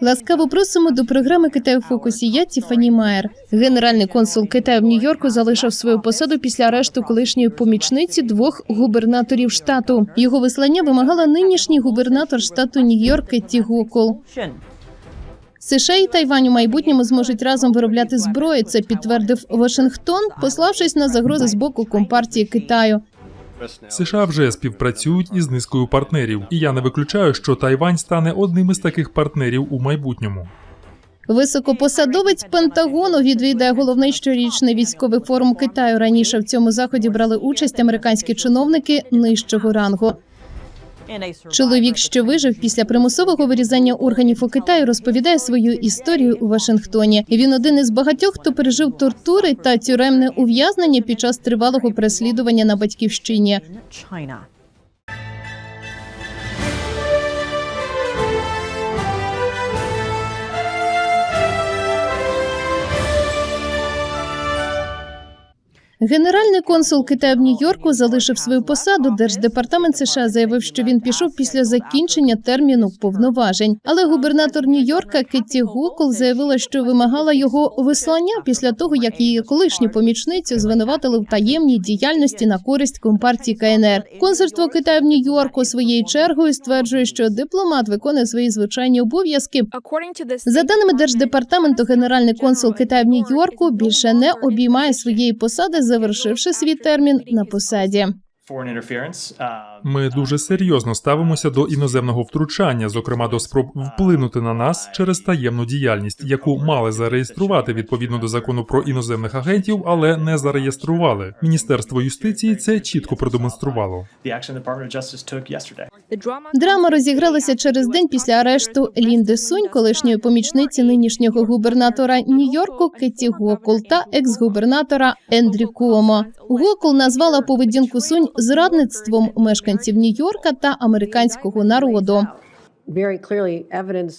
Ласкаво просимо до програми Китай у фокусі. Я Тіфані Майер. Генеральний консул Китаю в Нью-Йорку залишив свою посаду після арешту колишньої помічниці двох губернаторів штату. Його вислання вимагала нинішній губернатор штату Нью-Йорк Кетті Гокул. США і Тайвань у майбутньому зможуть разом виробляти зброю. Це підтвердив Вашингтон, пославшись на загрози з боку компартії Китаю. США вже співпрацюють із низкою партнерів, і я не виключаю, що Тайвань стане одним із таких партнерів у майбутньому. Високопосадовець Пентагону відвідає головний щорічний військовий форум Китаю. Раніше в цьому заході брали участь американські чиновники нижчого рангу. Чоловік, що вижив після примусового вирізання органів у Китаї, розповідає свою історію у Вашингтоні. Він один із багатьох, хто пережив тортури та тюремне ув'язнення під час тривалого переслідування на батьківщині. Генеральний консул Китаю в Нью-Йорку залишив свою посаду. Держдепартамент США заявив, що він пішов після закінчення терміну повноважень. Але губернатор Нью-Йорка Кетті Гокул заявила, що вимагала його вислання після того, як її колишню помічницю звинуватили в таємній діяльності на користь компартії КНР. Консульство Китаю в Нью-Йорку своєю чергою стверджує, що дипломат виконує свої звичайні обов'язки. За даними держдепартаменту, генеральний консул Китаю в Нью-Йорку більше не обіймає своєї посади, завершивши свій термін на посаді. Ми дуже серйозно ставимося до іноземного втручання, зокрема до спроб вплинути на нас через таємну діяльність, яку мали зареєструвати відповідно до закону про іноземних агентів, але не зареєстрували. Міністерство юстиції це чітко продемонструвало. Драма розігралася через день після арешту Лінди Сунь, колишньої помічниці нинішнього губернатора Нью-Йорку Кетті Гокул та екс-губернатора Ендрі Куомо. Гокул назвала поведінку Сунь зрадництвом мешканців Нью-Йорка та американського народу.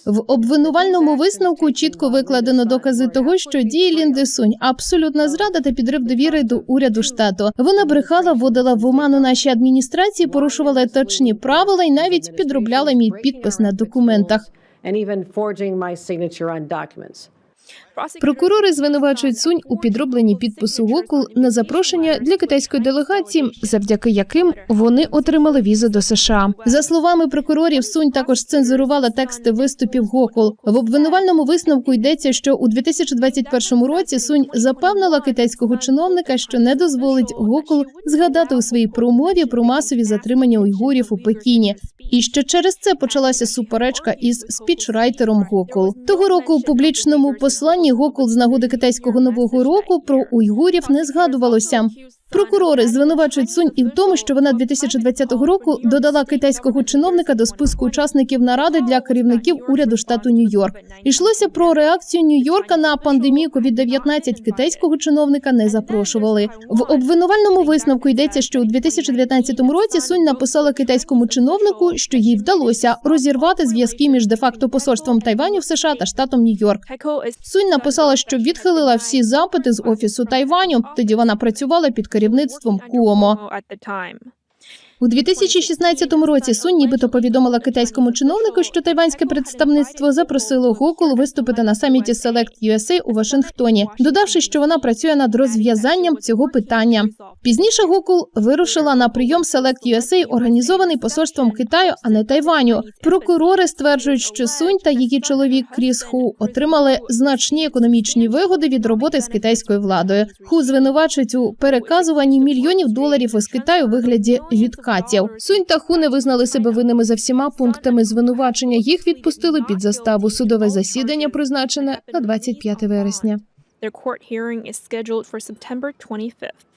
В обвинувальному висновку чітко викладено докази того, що дії Лінди Сунь абсолютна зрада та підрив довіри до уряду штату. Вона брехала, вводила в оману наші адміністрації, порушувала точні правила і навіть підробляла мій підпис на документах. Прокурори звинувачують Сунь у підробленні підпису Гокул на запрошення для китайської делегації, завдяки яким вони отримали візу до США. За словами прокурорів, Сунь також цензурувала тексти виступів Гокул. В обвинувальному висновку йдеться, що у 2021 році Сунь запевнила китайського чиновника, що не дозволить Гокул згадати у своїй промові про масові затримання уйгурів у Пекіні, і що через це почалася суперечка із спічрайтером Гокул. Того року у публічному посланні Гокул з нагоди китайського нового року про уйгурів не згадувалося. Прокурори звинувачують Сунь і в тому, що вона 2020 року додала китайського чиновника до списку учасників наради для керівників уряду штату Нью-Йорк. Йшлося про реакцію Нью-Йорка на пандемію COVID-19. Китайського чиновника не запрошували. В обвинувальному висновку йдеться, що у 2019 році Сунь написала китайському чиновнику, що їй вдалося розірвати зв'язки між де-факто посольством Тайваню в США та штатом Нью-Йорк. Сунь написала, що відхилила всі запити з офісу Тайваню. Тоді вона працювала під керівництвом Куомо. У 2016 році Сунь нібито повідомила китайському чиновнику, що тайванське представництво запросило Гокул виступити на саміті Select USA у Вашингтоні, додавши, що вона працює над розв'язанням цього питання. Пізніше Гокул вирушила на прийом Select USA, організований посольством Китаю, а не Тайваню. Прокурори стверджують, що Сунь та її чоловік Кріс Ху отримали значні економічні вигоди від роботи з китайською владою. Ху звинувачують у переказуванні мільйонів доларів із Китаю у вигляді відкатів. Сунь та Ху не визнали себе винними за всіма пунктами звинувачення. Їх відпустили під заставу. Судове засідання призначене на 25 вересня. Their court hearing is scheduled for September 25th.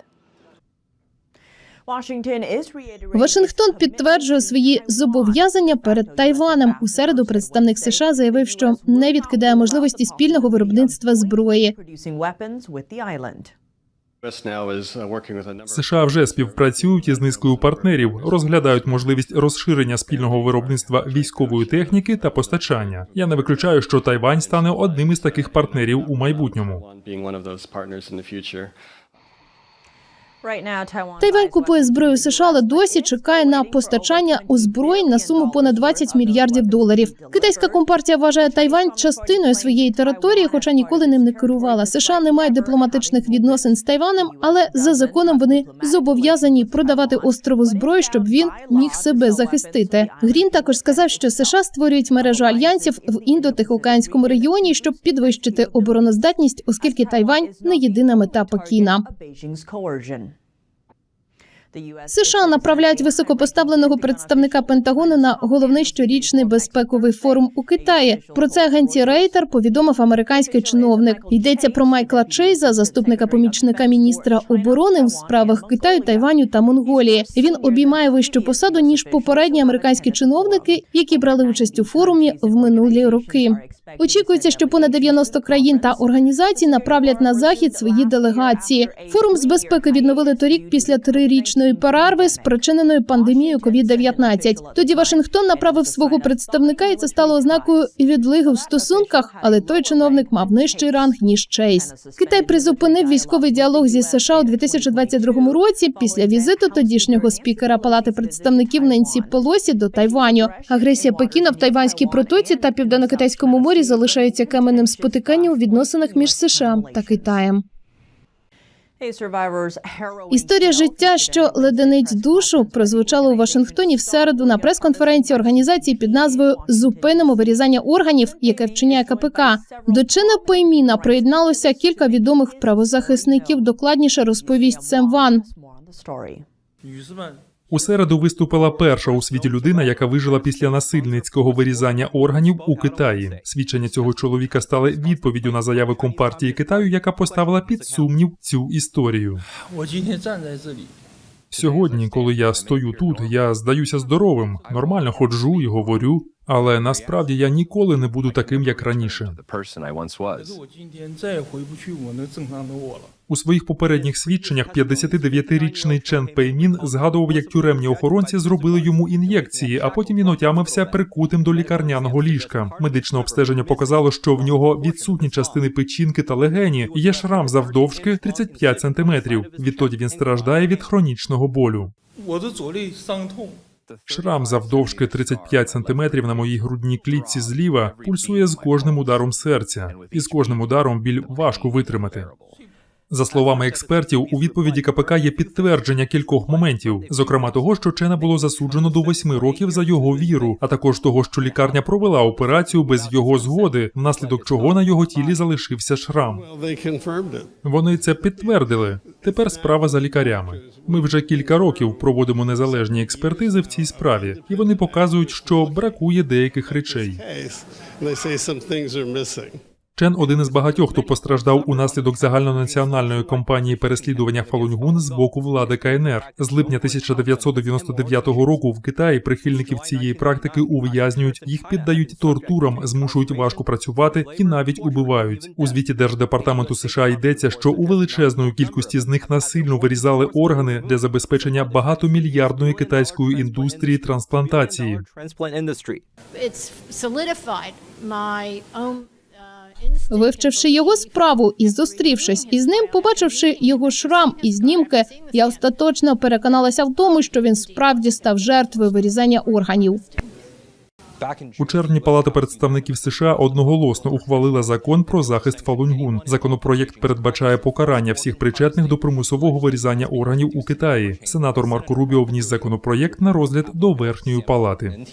Washington is reiterating Вашингтон підтверджує свої зобов'язання перед Тайваном. У середу представник США заявив, що не відкидає можливості спільного виробництва зброї. США вже співпрацюють із низкою партнерів, розглядають можливість розширення спільного виробництва військової техніки та постачання. Я не виключаю, що Тайвань стане одним із таких партнерів у майбутньому. Тайвань купує зброю США, але досі чекає на постачання озброєнь на суму понад dollars 20 мільярдів доларів. Китайська компартія вважає Тайвань частиною своєї території, хоча ніколи ним не керувала. США не має дипломатичних відносин з Тайванем, але за законом вони зобов'язані продавати острову зброю, щоб він міг себе захистити. Грін також сказав, що США створюють мережу альянсів в індотихоокеанському регіоні, щоб підвищити обороноздатність, оскільки Тайвань не єдина мета Пекіна. США направляють високопоставленого представника Пентагону на головний щорічний безпековий форум у Китаї. Про це агенції Рейтер повідомив американський чиновник. Йдеться про Майкла Чейза, заступника помічника міністра оборони у справах Китаю, Тайваню та Монголії. Він обіймає вищу посаду ніж попередні американські чиновники, які брали участь у форумі в минулі роки. Очікується, що понад 90 країн та організацій направлять на захід свої делегації. Форум з безпеки відновили торік після трирічної перерви, спричиненої пандемією COVID-19. Тоді Вашингтон направив свого представника, і це стало ознакою відлиги в стосунках. Але той чиновник мав нижчий ранг ніж Чейз. Китай призупинив військовий діалог зі США у 2022 році після візиту тодішнього спікера Палати представників Ненсі Пелосі до Тайваню. Агресія Пекіна в Тайванській протоці та південно-китайському морі залишається каменним спотиканням у відносинах між США та Китаєм. Історія життя, що леденить душу, прозвучала у Вашингтоні в середу на прес-конференції організації під назвою Зупинимо вирізання органів, яке вчиняє КПК. До чина приєдналося кілька відомих правозахисників. Докладніше розповість Сем Ван. У середу виступила перша у світі людина, яка вижила після насильницького вирізання органів у Китаї. Свідчення цього чоловіка стали відповіддю на заяви компартії Китаю, яка поставила під сумнів цю історію. Сьогодні, коли я стою тут, я здаюся здоровим, нормально ходжу і говорю. Але насправді я ніколи не буду таким, як раніше. У своїх попередніх свідченнях 59-річний Чен Пеймін згадував, як тюремні охоронці зробили йому ін'єкції, а потім він отямився прикутим до лікарняного ліжка. Медичне обстеження показало, що в нього відсутні частини печінки та легені. Є шрам завдовжки 35 сантиметрів. Відтоді він страждає від хронічного болю. Шрам завдовжки 35 сантиметрів на моїй грудній клітці зліва пульсує з кожним ударом серця, і з кожним ударом біль важко витримати. За словами експертів, у відповіді КПК є підтвердження кількох моментів, зокрема того, що Чена було засуджено до восьми років за його віру, а також того, що лікарня провела операцію без його згоди, внаслідок чого на його тілі залишився шрам. Вони це підтвердили. Тепер справа за лікарями. Ми вже кілька років проводимо незалежні експертизи в цій справі, і вони показують, що бракує деяких речей. Чен один із багатьох, хто постраждав унаслідок загальнонаціональної кампанії переслідування Фалуньгун з боку влади КНР. З липня 1999 року в Китаї прихильників цієї практики ув'язнюють, їх піддають тортурам, змушують важко працювати і навіть убивають. У звіті Держдепартаменту США йдеться, що у величезної кількості з них насильно вирізали органи для забезпечення багатомільярдної китайської індустрії трансплантації. Вивчивши його справу і зустрівшись із ним, побачивши його шрам і знімки, я остаточно переконалася в тому, що він справді став жертвою вирізання органів. У червні Палата представників США одноголосно ухвалила закон про захист Фалуньгун. Законопроєкт передбачає покарання всіх причетних до примусового вирізання органів у Китаї. Сенатор Марко Рубіо вніс законопроєкт на розгляд до верхньої палати.